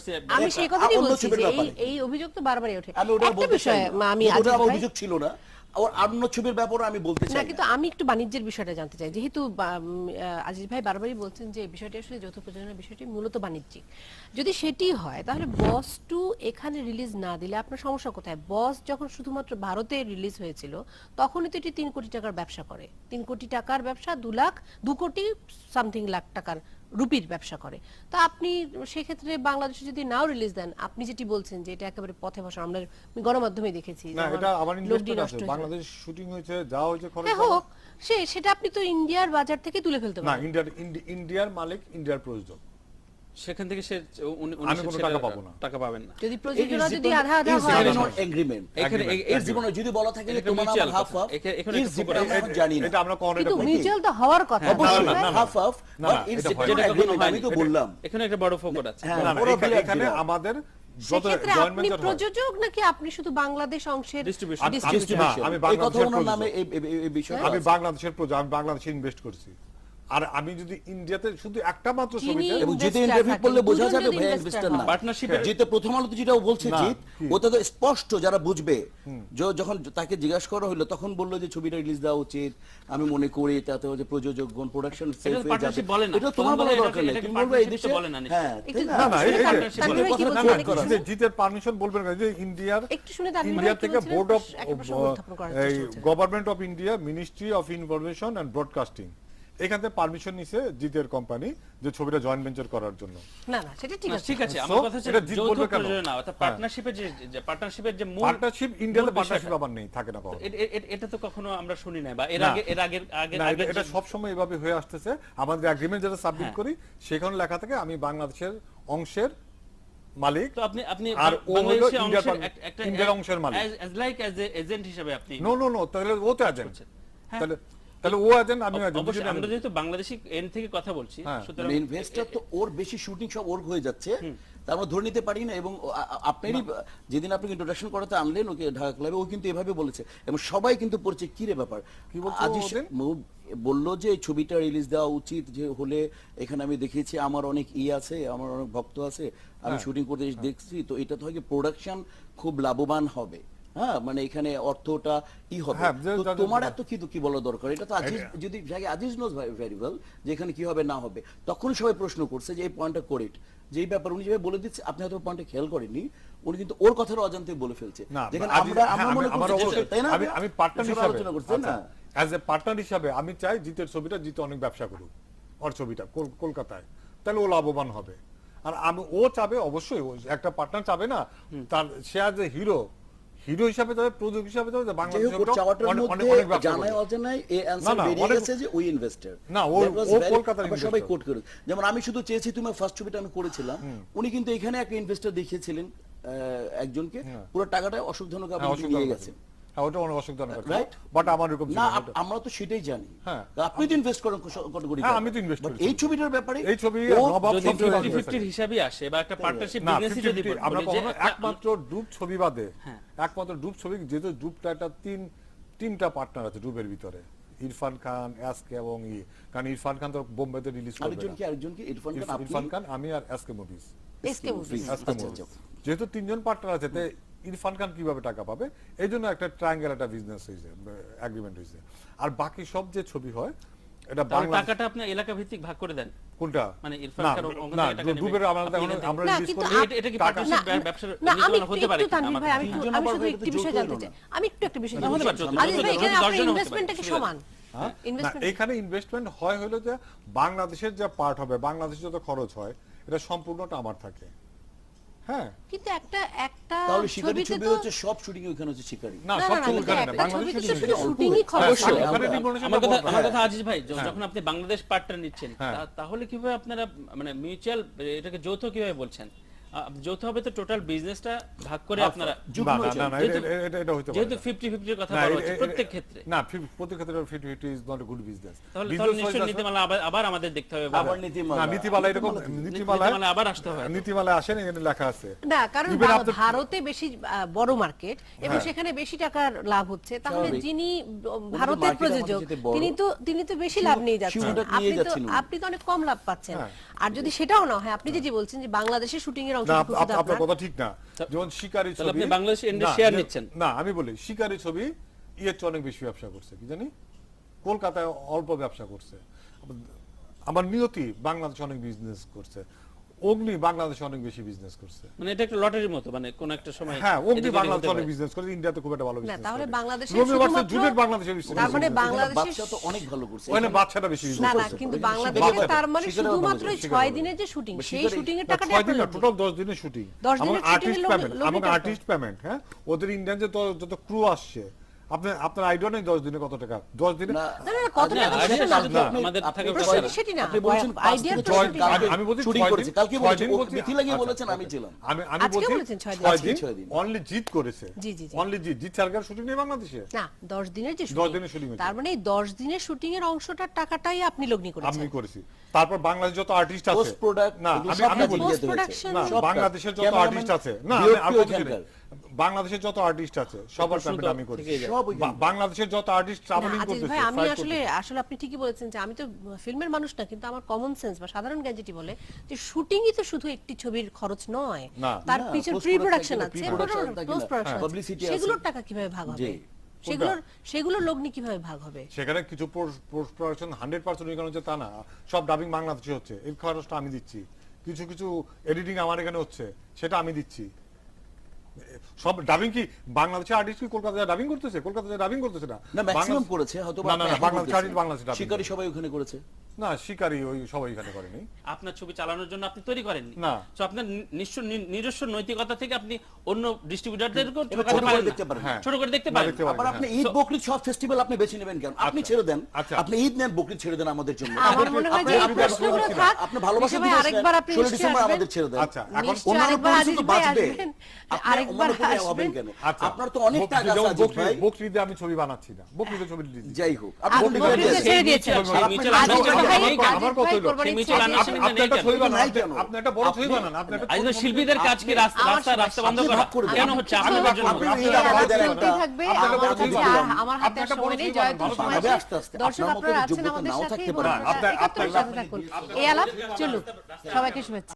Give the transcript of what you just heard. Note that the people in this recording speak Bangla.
কন্ট্রোভার্সি আমি সেই কথাই বলছি যে এই এই অভিযোগ তো বারবারই ওঠে। আমি ওটা বলতে চাই আমি ওটা আজিজ আমার ভাই- অভিযোগ ছিল না। ওর অন্য ছবির ব্যাপারে আমি বলতে না কিন্তু আমি একটু বাণিজ্যের বিষয়টা জানতে চাই। যেহেতু বা- উম, আহ, আজিজ ভাই বারবারই বলছেন যে বিষয়টি আসলে যৌথ প্রযোজনার বিষয়টি মূলত বাণিজ্যিক। যদি সেটি হয় তাহলে বস টু এখানে রিলিজ না দিলে আপনার সমস্যা কোথায়? বস যখন শুধুমাত্র ভারতে রিলিজ হয়েছিল তখনই তো এটি তিন কোটি টাকার ব্যবসা করে। তিন কোটি টাকার ব্যবসা দু লাখ দু কোটি সামথিং লাখ টাকার রুপির ব্যবসা করে। তো আপনি সেক্ষেত্রে বাংলাদেশে যদি নাও রিলিজ দেন আপনি যেটি বলছেন যে এটা একেবারে পথে বসা আমরা গণমাধ্যমে দেখেছি না এটা আমার ইনভেস্টমেন্ট আছে। বাংলাদেশ শুটিং হয়েছে যা হয়েছে খরচ হ্যাঁ হোক সে সেটা আপনি তো ইন্ডিয়ার বাজার থেকে তুলে ফেলতে না পারেন। ইন্ডিয়ার ইন্ডিয়ার মালিক ইন্ডিয়ার প্রযোজক। সেখান থেকে সে আমি কোনো টাকা পাবো না। টাকা পাবেন না। যদি প্রযোজনা যদি আধা আধা হয় এগ্রিমেন্ট এখানে এর জীবনে যদি বলা থাকে যে তোমার আমার হাফ হাফ এখানে- জীবনে আমরা জানি না। এটা আমরা কিন্তু এটা মিউচুয়াল তো হওয়ার কথা অবশ্যই হাফ হাফ বাট যেটা কখনো আমি তো বললাম। এখানে একটা বড় ফোকট আছে। হ্যাঁ, এখানে-। আমাদের আপনি প্রযোজক নাকি আপনি শুধু বাংলাদেশ অংশের। আমি- বাংলাদেশের আমি বাংলাদেশের আমি বাংলাদেশে ইনভেস্ট করছি। আর আমি যদি ইন্ডিয়াতে শুধু একটা মাত্র ছবিতে এবং investor ইন্টারভিউ করলে বোঝা যাবে ভাই ইনভেস্টার না। হয়। Partnership-এ- প্রথম আলোতে যেটা বলছে জিত ওটা তো স্পষ্ট যারা বুঝবে। য- যখন তাকে জিজ্ঞাসা করা হলো তখন বলল যে ছবিটা রিলিজ দেওয়া উচিত। আমি মনে করি তাতে হচ্ছে প্রযোজক গণ প্রোডাকশন partnership বলে না। এটা তোমার বলা দরকার নেই। তুমি বলবে এই দেশে বলে না হ্যাঁ না? না, এই-। জিতের- জিতের পারমিশন বলবেন না যে ইন্ডিয়ার একটু শুনে ভাই ইন্ডিয়া থেকে board of. Government of India ministry of information and broadcasting এখান থেকে পারমিশন নিছে জিতের কোম্পানি যে ছবিটা জয়েন্ট ভেঞ্চার করার জন্য না না সেটা ঠিক আছে ঠিক আছে আমার কথা হচ্ছে জিত যৌথ বলবে কেন? প্রযোজনা অর্থাৎ হ্যাঁ। পার্টনারশিপের যে যে পার্টনারশিপের যে মূল পার্টনারশিপ ইন্ডিয়াতে পার্টনারশিপ আবার নেই থাকে না কখনো এটা তো কখনো আমরা শুনি নাই বা এর আগে এর আগের না এটা- আগের এটা যে- সবসময় এভাবে হয়ে আসতেছে আমাদের এগ্রিমেন্ট যেটা সাবমিট হ্যাঁ। করি সেখানে লেখা থাকে আমি বাংলাদেশের অংশের মালিক তো আপনি আপনি আর ও হলো ইন্ডিয়ার অংশের একটা ইন্ডিয়ার অংশের মালিক। অ্যাজ লাইক অ্যাজ এজেন্ট হিসেবে আপনি নো নো নো তাহলে ও তো এজেন্ট হ্যাঁ। তাহলে তাহলে ও এজেন্ট আমি এজেন্ট অবশ্যই আমরা যেহেতু বাংলাদেশি এন থেকে কথা বলছি হ্যাঁ। সুতরাং মানে ইনভেস্টর তো ওর বেশি শুটিং সব ওর হয়ে যাচ্ছে। তা আমরা ধরে নিতে পারি না এবং আপনারই যেদিন আপনি ইন্ট্রোডাকশন করাতে আনলেন ওকে ঢাকা ক্লাবে ও কিন্তু এভাবে বলেছে। এবং সবাই কিন্তু পড়ছে কি রে ব্যাপার? কি বলছে আজি বলল যে এই ছবিটা রিলিজ দেওয়া উচিত যে হলে এখানে আমি দেখিয়েছি আমার অনেক ই আছে আমার অনেক ভক্ত আছে আমি হ্যাঁ। শুটিং করতে দেখছি তো এটা তো হয় প্রোডাকশন খুব লাভবান হবে। হ্যাঁ মানে এখানে অর্থটা ই হবে। হ্যাঁ, তো তোমার এত কি কি বলা দরকার? এটা তো আজিজ যদি আজিজ নোজ ভেরি ওয়েল যে এখানে কি হবে না হবে তখন সবাই প্রশ্ন করছে যে এই পয়েন্টটা করিট যে ব্যাপার উনি যেভাবে বলে দিচ্ছে আপনি হয়তো খেয়াল করেননি উনি কিন্তু ওর কথার অজান্তে বলে ফেলছে। যেখানে আমরা হ্যাঁ, আমরা মনে করছি তাই না? আমি পার্টনার হিসাবে আলোচনা করছি না? অ্যাজ এ পার্টনার হিসাবে আমি চাই জিতের ছবিটা জিতে অনেক ব্যবসা করুক ওর ছবিটা কলকাতায়। তাহলে ও লাভবান হবে। আর আমি ও চাবে অবশ্যই একটা পার্টনার চাবে না। তার সে আজ হিরো হিরো হিসাবে যাবে প্রযোজক হিসাবে যে বাংলাদেশ মধ্যে জানাই অজানাই এ অ্যানসার বেরিয়ে গেছে যে ওই ইনভেস্টর না, ও- ও কলকাতার সবাই কোট করে। যেমন আমি শুধু চেয়েছি তুমি ফার্স্ট ছবিটা আমি করেছিলাম। উনি কিন্তু এখানে একটা ইনভেস্টর দেখিয়েছিলেন একজনকে। পুরো টাকাটা অশোক ধনুক হ্যাঁ, আপনি নিয়ে। গেছেন। হ্যাঁ ওটা অনেক অসুবিধা Right? বাট আমার এরকম না না, আপ- ওটা- আমরা তো সেটাই জানি। হ্যাঁ। আপনি তো ইনভেস্ট করেন কতগুলি হ্যাঁ, আমি তো invest But এই ছবিটার ব্যাপারে এই ছবি নবাব যদি 50 হিসাবে আসে বা একটা পার্টনারশিপ বিজনেসই যদি আমরা কখনো একমাত্র ডুব ছবি বাদে হ্যাঁ। একমাত্র ডুব ছবি যেহেতু ডুবটা একটা তিন তিনটা পার্টনার আছে ডুবের ভিতরে। ইরফান খান এসকে এবং ই। কারণ ইরফান খান তো বোম্বেতে রিলিজ করবে আরেকজন কি আরেকজন কি? ইরফান খান ইরফান- খান আমি আর এসকে মুভিজ। আচ্ছা, মুভিজ। আচ্ছা। যেহেতু তিনজন পার্টনার আছে তে ইরফান খান কীভাবে টাকা পাবে? এই জন্য একটা ট্রায়াঙ্গেল একটা বিজনেস হয়েছে এগ্রিমেন্ট হয়েছে আর বাকি সব যে ছবি হয় এটা বাংলা টাকাটা আপনি এলাকা ভিত্তিক ভাগ করে দেন। কোনটা? মানে ইরফান খান না আমরা আপনি এখন এখান থেকে- আমরা না, করি এটা- এটা কি টাকা- partnership না, ব্যবসার না, আমি নীতিমালা হতে পারে তানভীর ভাই, আমি একটু- আমি শুধু একটি বিষয় জানতে চাই। আমি একটু একটা বিষয় জানতে চাই। যৌথ- ভাই এখানে আপনার ইনভেস্টমেন্টটা কি সমান? হ্যাঁ? ইনভেস্টমেন্ট এখানে ইনভেস্টমেন্ট হয় হলো যে বাংলাদেশের যে পার্ট হবে বাংলাদেশে যত খরচ হয় এটা সম্পূর্ণটা আমার থাকে। হ্যাঁ কিন্তু একটা একটা তাহলে শিকারি ছবি তো হচ্ছে সব শুটিং ওখানে হচ্ছে শিকারি না সব ছবি ওখানে না বাংলাদেশে শুটিং শুধু শুটিংই হয়। আমরা- ডিমোনেশনটা আমার কথা আমার হ্যাঁ। কথা আজিজ ভাই যখন আপনি বাংলাদেশ পার্টটা নিচ্ছেন হ্যাঁ। তাহলে কীভাবে আপনারা মানে মিউচুয়াল এটাকে যৌথ কীভাবে বলছেন আহ, যৌথ হবে তো টোটাল বিজনেসটা ভাগ করে আপনারা যেহেতু-। ফিফটি ফিফটির কথা বলা হচ্ছে প্রত্যেক ক্ষেত্রে। না প্রত্যেক ক্ষেত্রে fifty fifty is not a good business তাহলে নিশ্চয়ই নীতিমালা আবার আমাদের দেখতে হবে আবার নীতিমালা। না নীতিমালা এরকম নীতিমালা আবার আসতে হবে। নীতিমালা আসেন এখানে লেখা আছে। না কারণ ভারতে বেশি বড় মার্কেট এবং হ্যাঁ। সেখানে বেশি টাকার লাভ হচ্ছে। তাহলে যিনি ভারতের প্রযোজক তিনি তো তিনি তো বেশি লাভ নিয়ে যাচ্ছেন। আপনি তো আপনি তো অনেক কম লাভ পাচ্ছেন। হ্যাঁ। আর যদি সেটাও না হয় আপনি যে বলছেন যে বাংলাদেশের শুটিং এর না শুধু আপ- আপনার কথা ঠিক না। যেমন শিকারি ছবি আপনি বাংলাদেশ এন্ডে না, নিচ্ছেন। না আমি বলি শিকারি ছবি ইয়ের চেয়ে অনেক বেশি ব্যবসা করছে কি জানি? কলকাতায় অল্প ব্যবসা করছে। আমার নিয়তি বাংলাদেশ অনেক বিজনেস করছে। অগ্নি বাংলাদেশে অনেক বেশি বিজনেস করছে। মানে এটা একটা লটারির মতো মানে কোন একটা সময় হ্যাঁ অগ্নি বাংলাদেশে অনেক বিজনেস করে ইন্ডিয়াতে খুব একটা ভালো না বিজনেস তাহলে বাংলাদেশে শুধুমাত্র- বাংলাদেশে business তার মানে বাংলাদেশে বাচ্চা তো অনেক ভালো করছে। ওখানে বাচ্চাটা বেশি না না কিন্তু বাংলাদেশে তার মানে শুধুমাত্র বাংলাদেশে, ওই শিকারে ছয় বাংলাদেশে। দিনের যে শুটিং সেই শুটিং এর টাকাটা ছয় দিন না, টোটাল দশ দিনের শুটিং এবং আর্টিস্ট পেমেন্ট এবং আর্টিস্ট পেমেন্ট হ্যাঁ? ওদের ইন্ডিয়ান যে যত ক্রু আসছে আপনার আপনার আইডিয়া নেই দশ দিনে কত টাকা? দশ দিনে? আপনি- বলেছেন আমি বলছি বলেছেন, লাগিয়ে আচ্ছা, বলেছেন, আচ্ছা, আমি ছিলাম। আমি আমি বলছি ছয় দিন। ছয় আজকে দিন ছয় দিন। অনলি জিত করেছে। জি, জি, জি। অনলি জিত। জিত সরকার শুটিং নেই বাংলাদেশে? না দশ দিনের যে দশ দিনের। তার মানে এই দশ দিনের শুটিং এর অংশটার টাকাটাই আপনি লগ্নি করেছেন। আমি করেছি। তারপর বাংলাদেশ যত আর্টিস্ট আছে না আমি বলি। বাংলাদেশের যত আর্টিস্ট আছে না আমি বলছি না। বাংলাদেশের যত আর্টিস্ট আছে সবার পেমেন্ট আমি করি। ওইখানে। বাংলাদেশের যত আর্টিস্ট ট্রাভেলিং করতেছে ভাই আমি আসলে আসলে আপনি ঠিকই বলেছেন যে আমি তো ফিল্মের মানুষ না কিন্তু আমার কমন সেন্স বা সাধারণ জ্ঞান যেটি বলে যে শুটিংই তো শুধু একটি ছবির খরচ নয়। তার পিছনে প্রি প্রোডাকশন আছে পোস্ট প্রোডাকশন publicity আছে। সেগুলোর টাকা কীভাবে ভাগ হবে? সেগুলোর সেগুলোর লগ্নি কীভাবে ভাগ হবে? সেখানে কিছু পোস্ট প্রোডাকশন হান্ড্রেড পার্সেন্ট এখানে হচ্ছে তা না। সব ডাবিং বাংলাদেশে হচ্ছে। এর খরচটা আমি দিচ্ছি। কিছু কিছু এডিটিং আমার এখানে হচ্ছে সেটা আমি দিচ্ছি। সব ডাবিং কি বাংলাদেশে আর্টিস্ট কি কলকাতায় ডাবিং করতেছে? কলকাতায় ডাবিং করতেছে না? না ম্যাক্সিমাম করেছে হয়তো বাংলাদেশে শিকারি সবাই ওখানে করেছে। না শিকারি ওই সবাই এখানে করেনি। আপনার ছবি চালানোর জন্য আপনি তৈরি করেননি? না। তো আপনার নিশ্চয় নিজস্ব নৈতিকতা থেকে আপনি অন্য ডিস্ট্রিবিউটরদেরকেও ছোট করে দেখতে পারেন। ছোট করে দেখতে পারেন। আবার আপনি হ্যাঁ। ঈদ বকরিদ সব ফেস্টিভ্যাল আপনি বেছে নেবেন কেন? আপনি আচ্ছা। ছেড়ে দেন। আচ্ছা। আপনি ঈদ নেন বকরিদ ছেড়ে দেন আমাদের জন্য। আমার মনে হয় যে এই আপনি- প্রশ্নগুলো থাক। আপনি ভালোবাসা দিবস আরেকবার আপনি 16 নিশ্চয়ই ডিসেম্বর আমাদের ছেড়ে দেন। আচ্ছা। এখন নিশ্চয়ই অন্যান্য পরিস্থিতি তো বাঁচবে। আরেকবার হবেন কেন? আচ্ছা। আপনার তো অনেক বকরি- টাকা আছে বকরি- আমি ছবি বানাচ্ছি না। বকরিদে ছবি যাই হোক আপনি। ছেড়ে দিয়েছেন। শিল্পীদের কাজ কি? রাস্তা রাস্তা রাস্তা বন্ধ করা। কেন হচ্ছে? আপনাদের জন্য। আমার হাতে সময় নেই সময়। দর্শক আপনারা আছেন আমাদের সাথে এই আলাপ চলুক সবাইকে শুভেচ্ছা।